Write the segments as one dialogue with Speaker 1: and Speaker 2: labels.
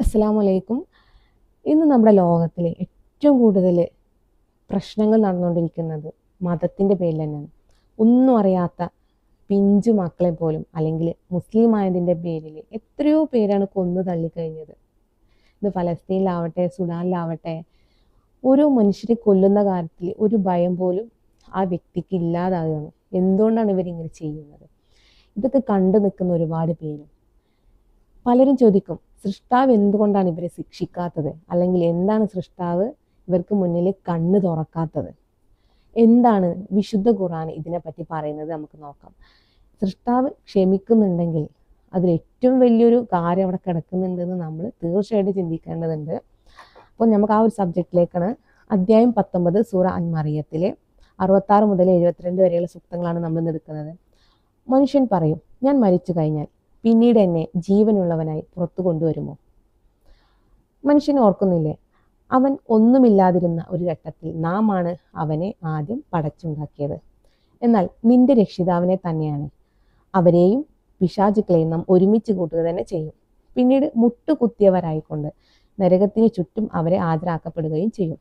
Speaker 1: അസ്സാം വലൈക്കും ഇന്ന് നമ്മുടെ ലോകത്തിലെ ഏറ്റവും കൂടുതൽ പ്രശ്നങ്ങൾ നടന്നുകൊണ്ടിരിക്കുന്നത് മതത്തിന്റെ പേരിൽ തന്നെയാണ്. ഒന്നും അറിയാത്ത പിഞ്ചു മക്കളെ പോലും അല്ലെങ്കിൽ മുസ്ലിം ആയതിന്റെ പേരിൽ എത്രയോ പേരാണ് കൊന്നു തള്ളിക്കഴിഞ്ഞത്. ഇത് ഫലസ്തീനിലാവട്ടെ സുഡാനിലാവട്ടെ ഓരോ മനുഷ്യരെ കൊല്ലുന്ന കാര്യത്തിൽ ഒരു ഭയം പോലും ആ വ്യക്തിക്ക് ഇല്ലാതാകുകയാണ് എന്തുകൊണ്ടാണ് ഇവരിങ്ങനെ ചെയ്യുന്നത്? ഇതൊക്കെ കണ്ടു നിൽക്കുന്ന ഒരുപാട് പേരും. പലരും ചോദിക്കും സൃഷ്ടാവ് എന്തുകൊണ്ടാണ് ഇവരെ ശിക്ഷിക്കാത്തത്? അല്ലെങ്കിൽ എന്താണ് സൃഷ്ടാവ് ഇവർക്ക് മുന്നിൽ കണ്ണ് തുറക്കാത്തത്? എന്താണ് വിശുദ്ധ ഖുർആൻ ഇതിനെപ്പറ്റി പറയുന്നത് നമുക്ക് നോക്കാം. സൃഷ്ടാവ് ക്ഷമിക്കുന്നുണ്ടെങ്കിൽ അതിൽ ഏറ്റവും വലിയൊരു കാര്യം അവിടെ കിടക്കുന്നുണ്ടെന്ന് നമ്മൾ തീർച്ചയായിട്ടും ചിന്തിക്കേണ്ടതുണ്ട്. അപ്പോൾ നമുക്ക് ആ ഒരു സബ്ജക്റ്റിലേക്കാണ് അധ്യായം പത്തൊമ്പത് സൂറ അൻമറിയത്തിലെ അറുപത്താറ് മുതൽ എഴുപത്തിരണ്ട് വരെയുള്ള സൂക്തങ്ങളാണ് നമ്മൾ എടുക്കുന്നത്. മനുഷ്യൻ പറയും ഞാൻ മരിച്ചു കഴിഞ്ഞാൽ പിന്നീട് എന്നെ ജീവനുള്ളവനായി പുറത്തു കൊണ്ടുവരുമോ? മനുഷ്യൻ ഓർക്കുന്നില്ലേ? അവൻ ഒന്നുമില്ലാതിരുന്ന ഒരു ഘട്ടത്തിൽ നാം ആണ് അവനെ ആദ്യം പടച്ചുണ്ടാക്കിയത്. എന്നാൽ നിന്റെ രക്ഷിതാവിനെ തന്നെയാണ്. അവരെയും പിശാചുക്കളെയും നാം ഒരുമിച്ച് കൂട്ടുക തന്നെ ചെയ്യും. പിന്നീട് മുട്ടുകുത്തിയവരായിക്കൊണ്ട് നരകത്തിന് ചുറ്റും അവരെ ആദരാക്കപ്പെടുകയും ചെയ്യും.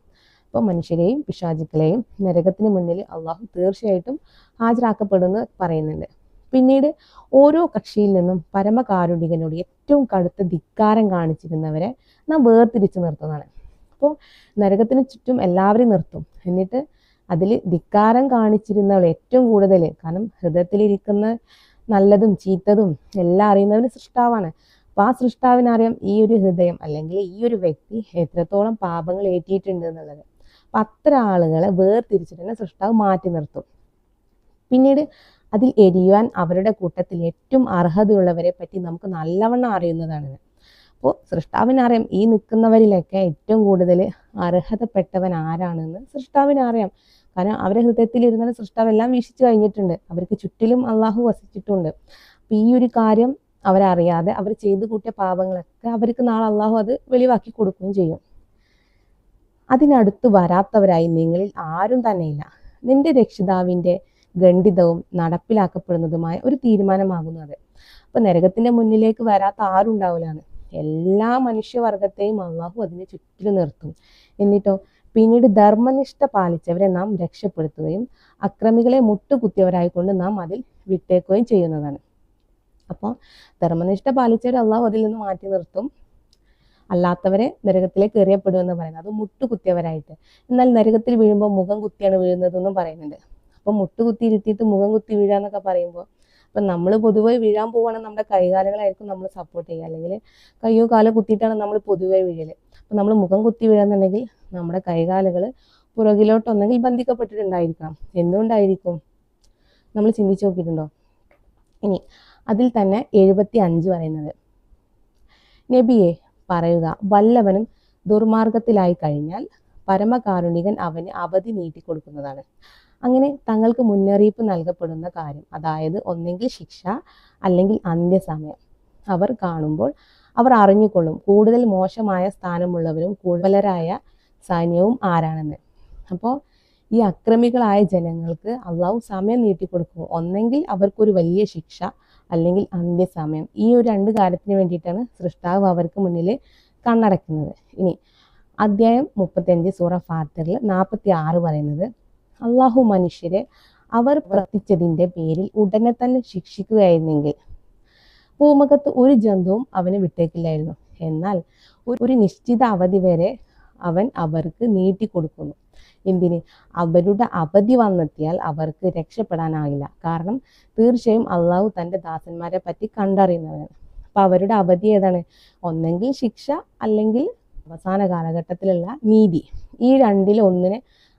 Speaker 1: അപ്പോൾ മനുഷ്യരെയും പിശാചുക്കളെയും നരകത്തിന് മുന്നിൽ അള്ളാഹു തീർച്ചയായിട്ടും ഹാജരാക്കപ്പെടുമെന്ന് പറയുന്നുണ്ട്. പിന്നീട് ഓരോ കക്ഷിയിൽ നിന്നും പരമകാരുണികനോട് ഏറ്റവും കടുത്ത ധിക്കാരം കാണിച്ചിരുന്നവരെ നാം വേർതിരിച്ച് നിർത്തുന്നതാണ്. അപ്പോൾ നരകത്തിന് ചുറ്റും എല്ലാവരെയും നിർത്തും. എന്നിട്ട് അതിൽ ധിക്കാരം കാണിച്ചിരുന്നവൾ ഏറ്റവും കൂടുതൽ. കാരണം ഹൃദയത്തിലിരിക്കുന്ന നല്ലതും ചീത്തതും എല്ലാം അറിയുന്നവന് സൃഷ്ടാവാണ്. അപ്പം ആ സൃഷ്ടാവിനറിയാം ഈ ഒരു ഹൃദയം അല്ലെങ്കിൽ ഈ ഒരു വ്യക്തി എത്രത്തോളം പാപങ്ങൾ ഏറ്റിയിട്ടുണ്ട് എന്നുള്ളത്. അപ്പം അത്ര ആളുകളെ വേർതിരിച്ചിട്ട് തന്നെ സൃഷ്ടാവ് മാറ്റി നിർത്തും. പിന്നീട് അതിൽ എരിയുവാൻ അവരുടെ കൂട്ടത്തിൽ ഏറ്റവും അർഹതയുള്ളവരെ പറ്റി നമുക്ക് നല്ലവണ്ണം അറിയുന്നതാണ് അപ്പോൾ സൃഷ്ടാവിനറിയാം ഈ നിൽക്കുന്നവരിലൊക്കെ ഏറ്റവും കൂടുതൽ അർഹതപ്പെട്ടവൻ ആരാണെന്ന് സൃഷ്ടാവിനറിയാം. കാരണം അവരെ ഹൃദയത്തിൽ ഇരുന്ന സൃഷ്ടാവ് എല്ലാം വീക്ഷിച്ചു കഴിഞ്ഞിട്ടുണ്ട്. അവർക്ക് ചുറ്റിലും അള്ളാഹു വസിച്ചിട്ടുണ്ട്. അപ്പം ഈ ഒരു കാര്യം അവരറിയാതെ അവർ ചെയ്തു കൂട്ടിയ പാപങ്ങളൊക്കെ അവർക്ക് നാളെ അള്ളാഹു അത് വെളിവാക്കി കൊടുക്കുകയും ചെയ്യും. അതിനടുത്ത് വരാത്തവരായി നിങ്ങളിൽ ആരും തന്നെയില്ല. നിന്റെ രക്ഷിതാവിന്റെ ഖണ്ഡിതവും നടപ്പിലാക്കപ്പെടുന്നതുമായ ഒരു തീരുമാനമാകുന്നത് അപ്പൊ നരകത്തിന്റെ മുന്നിലേക്ക് വരാത്ത ആരുണ്ടാവില്ലാണ് എല്ലാ മനുഷ്യവർഗത്തെയും അള്ളാഹു അതിനെ ചുറ്റിലും നിർത്തും. എന്നിട്ടോ പിന്നീട് ധർമ്മനിഷ്ഠ പാലിച്ചവരെ നാം രക്ഷപ്പെടുത്തുകയും അക്രമികളെ മുട്ടുകുത്തിയവരായിക്കൊണ്ട് നാം അതിൽ വിട്ടേക്കുകയും ചെയ്യുന്നതാണ്. അപ്പോൾ ധർമ്മനിഷ്ഠ പാലിച്ചവരെ അള്ളാഹു അതിൽ നിന്ന് മാറ്റി നിർത്തും. അല്ലാത്തവരെ നരകത്തിലേക്ക് എറിയപ്പെടുമെന്ന് പറയുന്നത് അത് മുട്ടുകുത്തിയവരായിട്ട്. എന്നാൽ നരകത്തിൽ വീഴുമ്പോൾ മുഖം കുത്തിയാണ് വീഴുന്നതെന്നും പറയുന്നുണ്ട്. അപ്പം മുട്ടുകുത്തി ഇരുത്തിയിട്ട് മുഖം കുത്തി വീഴാന്നൊക്കെ പറയുമ്പോൾ അപ്പം നമ്മൾ പൊതുവെ വീഴാൻ പോവുകയാണെങ്കിൽ നമ്മുടെ കൈകാലുകളായിരിക്കും നമ്മൾ സപ്പോർട്ട് ചെയ്യുക. അല്ലെങ്കിൽ കയ്യോ കാലോ കുത്തിയിട്ടാണ് നമ്മൾ പൊതുവെ വീഴൽ അപ്പം നമ്മൾ മുഖം കുത്തി വീഴാന്നുണ്ടെങ്കിൽ നമ്മുടെ കൈകാലുകൾ പുറകിലോട്ടൊന്നെങ്കിൽ ബന്ധിക്കപ്പെട്ടിട്ടുണ്ടായിരിക്കാം എന്തുകൊണ്ടായിരിക്കും? നമ്മൾ ചിന്തിച്ചു നോക്കിയിട്ടുണ്ടോ? ഇനി അതിൽ തന്നെ എഴുപത്തി അഞ്ച് പറയുന്നത്. നബിയെ പറയുക വല്ലവനും ദുർമാർഗത്തിലായി കഴിഞ്ഞാൽ പരമകാരുണികൻ അവന് അവധി നീട്ടിക്കൊടുക്കുന്നതാണ്. അങ്ങനെ തങ്ങൾക്ക് മുന്നറിയിപ്പ് നൽകപ്പെടുന്ന കാര്യം അതായത് ഒന്നെങ്കിൽ ശിക്ഷ അല്ലെങ്കിൽ അന്ത്യസമയം. അവർ കാണുമ്പോൾ അവർ അറിഞ്ഞുകൊള്ളും കൂടുതൽ മോശമായ സ്ഥാനമുള്ളവരും കൂടുതലരായ സൈന്യവും ആരാണെന്ന്. അപ്പോൾ ഈ അക്രമികളായ ജനങ്ങൾക്ക് അള്ളാഹു സമയം നീട്ടിക്കൊടുക്കും. ഒന്നെങ്കിൽ അവർക്കൊരു വലിയ ശിക്ഷ അല്ലെങ്കിൽ അന്ത്യസമയം. ഈ ഒരു രണ്ട് കാര്യത്തിന് വേണ്ടിയിട്ടാണ് സൃഷ്ടാവ് അവർക്ക് മുന്നിൽ കണ്ണടയ്ക്കുന്നത് ഇനി അധ്യായം മുപ്പത്തിയഞ്ച് സൂറ ഫാത്തറിൽ നാൽപ്പത്തി ആറ് പറയുന്നത് അള്ളാഹു മനുഷ്യരെ അവർ പ്രവർത്തിച്ചതിന്റെ പേരിൽ ഉടനെ തന്നെ ശിക്ഷിക്കുകയായിരുന്നെങ്കിൽ ഭൂമുഖത്ത് ഒരു ജന്തുവും അവന് വിട്ടേക്കില്ലായിരുന്നു. എന്നാൽ ഒരു നിശ്ചിത അവധി വരെ അവൻ അവർക്ക് നീട്ടിക്കൊടുക്കുന്നു എന്തിന്? അവരുടെ അവധി വന്നെത്തിയാൽ അവർക്ക് രക്ഷപ്പെടാനാകില്ല. കാരണം തീർച്ചയായും അള്ളാഹു തന്റെ ദാസന്മാരെ പറ്റി കണ്ടറിയുന്നവരാണ് അപ്പം അവരുടെ അവധി ഏതാണ്? ഒന്നെങ്കിൽ ശിക്ഷ അല്ലെങ്കിൽ അവസാന കാലഘട്ടത്തിലുള്ള നീതി ഈ രണ്ടിൽ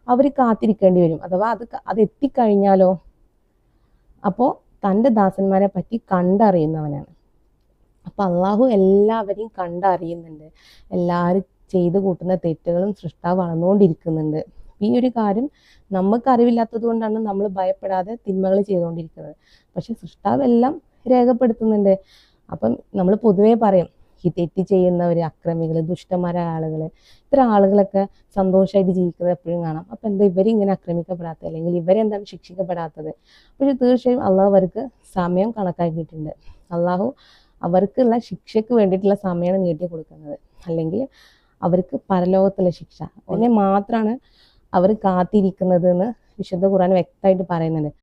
Speaker 1: അവർ കാത്തിരിക്കേണ്ടി വരും. അഥവാ അത് അത് എത്തിക്കഴിഞ്ഞാലോ? അപ്പോൾ തന്റെ ദാസന്മാരെ പറ്റി കണ്ടറിയുന്നവനാണ്. അപ്പം അള്ളാഹു എല്ലാവരെയും കണ്ടറിയുന്നുണ്ട്. എല്ലാവരും ചെയ്തു കൂട്ടുന്ന തെറ്റുകളും സൃഷ്ടാവ് വളർന്നുകൊണ്ടിരിക്കുന്നുണ്ട് ഈ ഒരു കാര്യം നമുക്ക് അറിവില്ലാത്തത് കൊണ്ടാണ് നമ്മൾ ഭയപ്പെടാതെ തിന്മകൾ ചെയ്തുകൊണ്ടിരിക്കുന്നത് പക്ഷെ സൃഷ്ടാവ് എല്ലാം രേഖപ്പെടുത്തുന്നുണ്ട്. അപ്പം നമ്മൾ പൊതുവേ പറയും ഈ തെറ്റ് ചെയ്യുന്നവർ അക്രമികൾ ദുഷ്ടന്മാരായ ആളുകൾ ഇത്തരം ആളുകളൊക്കെ സന്തോഷമായിട്ട് ജീവിക്കുന്നത് എപ്പോഴും കാണാം. അപ്പം എന്താ ഇവരിങ്ങനെ ആക്രമിക്കപ്പെടാത്തത് അല്ലെങ്കിൽ ഇവരെന്താണ് ശിക്ഷിക്കപ്പെടാത്തത്? പക്ഷേ തീർച്ചയായും അള്ളാഹു അവർക്ക് സമയം കണക്കാക്കിയിട്ടുണ്ട്. അള്ളാഹു അവർക്കുള്ള ശിക്ഷയ്ക്ക് വേണ്ടിയിട്ടുള്ള സമയമാണ് നീട്ടി കൊടുക്കുന്നത് അല്ലെങ്കിൽ അവർക്ക് പരലോകത്തുള്ള ശിക്ഷ. അതിനെ മാത്രമാണ് അവർ കാത്തിരിക്കുന്നത് എന്ന് വിശുദ്ധ ഖുർആൻ വ്യക്തമായിട്ട് പറയുന്നുണ്ട്.